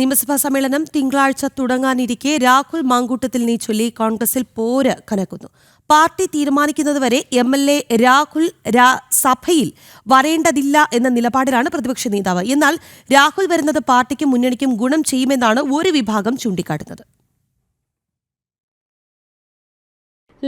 നിയമസഭാ സമ്മേളനം തിങ്കളാഴ്ച തുടങ്ങാനിരിക്കെ രാഹുൽ മാങ്കൂട്ടത്തിൽ നീ ചൊല്ലി കോൺഗ്രസിൽ പോര് കനക്കുന്നു. പാർട്ടി തീരുമാനിക്കുന്നതുവരെ എം എൽ എ രാഹുൽ സഭയിൽ വരേണ്ടതില്ല എന്ന നിലപാടിലാണ് പ്രതിപക്ഷ നേതാവ്. എന്നാൽ രാഹുൽ വരുന്നത് പാർട്ടിക്കും മുന്നണിക്കും ഗുണം ചെയ്യുമെന്നാണ് ഒരു വിഭാഗം ചൂണ്ടിക്കാട്ടുന്നത്.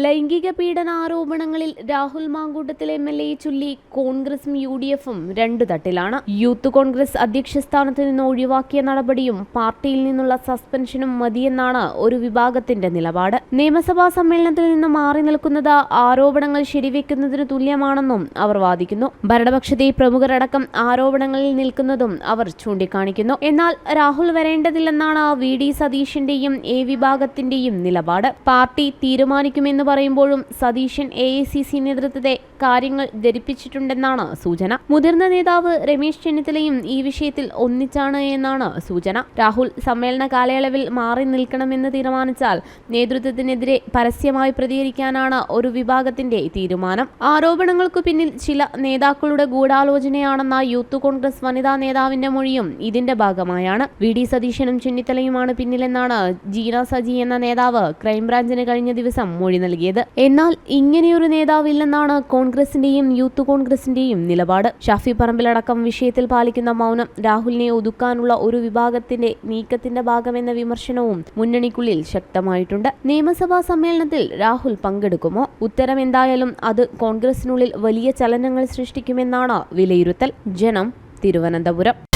ലൈംഗിക പീഡന ആരോപണങ്ങളിൽ രാഹുൽ മാങ്കൂട്ടത്തിൽ എം എൽ എയെ ചൊല്ലി കോൺഗ്രസും യു ഡി എഫും രണ്ടു തട്ടിലാണ്. യൂത്ത് കോൺഗ്രസ് അധ്യക്ഷ സ്ഥാനത്ത് നിന്ന് ഒഴിവാക്കിയ നടപടിയും പാർട്ടിയിൽ നിന്നുള്ള സസ്പെൻഷനും മതിയെന്നാണ് ഒരു വിഭാഗത്തിന്റെ നിലപാട്. നിയമസഭാ സമ്മേളനത്തിൽ നിന്ന് മാറി നിൽക്കുന്നത് ആരോപണങ്ങൾ ശരിവെക്കുന്നതിന് തുല്യമാണെന്നും അവർ വാദിക്കുന്നു. ഭരണപക്ഷത്തെ പ്രമുഖരടക്കം ആരോപണങ്ങളിൽ നിൽക്കുന്നതും അവർ ചൂണ്ടിക്കാണിക്കുന്നു. എന്നാൽ രാഹുൽ വരേണ്ടതില്ലെന്നാണ് വി ഡി സതീഷിന്റെയും എ വിഭാഗത്തിന്റെയും നിലപാട്. പാർട്ടി തീരുമാനിക്കുമെന്ന് പറയുമ്പോഴും Satheesan A I C C നേതൃത്വത്തെ കാര്യങ്ങൾ ധരിപ്പിച്ചിട്ടുണ്ടെന്നാണ് സൂചന. മുതിർന്ന നേതാവ് രമേശ് ചെന്നിത്തലയും ഈ വിഷയത്തിൽ ഒന്നിച്ചാണ് എന്നാണ് സൂചന. രാഹുൽ സമ്മേളന കാലയളവിൽ മാറി നിൽക്കണമെന്ന് തീരുമാനിച്ചാൽ നേതൃത്വത്തിനെതിരെ പരസ്യമായി പ്രതികരിക്കാനാണ് ഒരു വിഭാഗത്തിന്റെ തീരുമാനം. ആരോപണങ്ങൾക്കു പിന്നിൽ ചില നേതാക്കളുടെ ഗൂഢാലോചനയാണെന്ന യൂത്ത് കോൺഗ്രസ് വനിതാ നേതാവിന്റെ മൊഴിയും ഇതിന്റെ ഭാഗമായാണ്. വി. ഡി. സതീശനും ചെന്നിത്തലയുമാണ് പിന്നിലെന്നാണ് ജീന സജി എന്ന നേതാവ് ക്രൈംബ്രാഞ്ചിന് കഴിഞ്ഞ ദിവസം മൊഴി നൽകിയത്. എന്നാൽ ഇങ്ങനെയൊരു നേതാവില്ലെന്നാണ് കോൺഗ്രസിന്റെയും യൂത്ത് കോൺഗ്രസിന്റെയും നിലപാട്. ഷാഫി പറമ്പിലടക്കം വിഷയത്തിൽ പാലിക്കുന്ന മൗനം രാഹുലിനെ ഒതുക്കാനുള്ള ഒരു വിഭാഗത്തിന്റെ നീക്കത്തിന്റെ ഭാഗമെന്ന വിമർശനവും മുന്നണിക്കുള്ളിൽ ശക്തമായിട്ടുണ്ട്. നിയമസഭാ സമ്മേളനത്തിൽ രാഹുൽ പങ്കെടുക്കുമോ? ഉത്തരം എന്തായാലും അത് കോൺഗ്രസിനുള്ളിൽ വലിയ ചലനങ്ങൾ സൃഷ്ടിക്കുമെന്നാണ് വിലയിരുത്തൽ. ജനം തിരുവനന്തപുരം.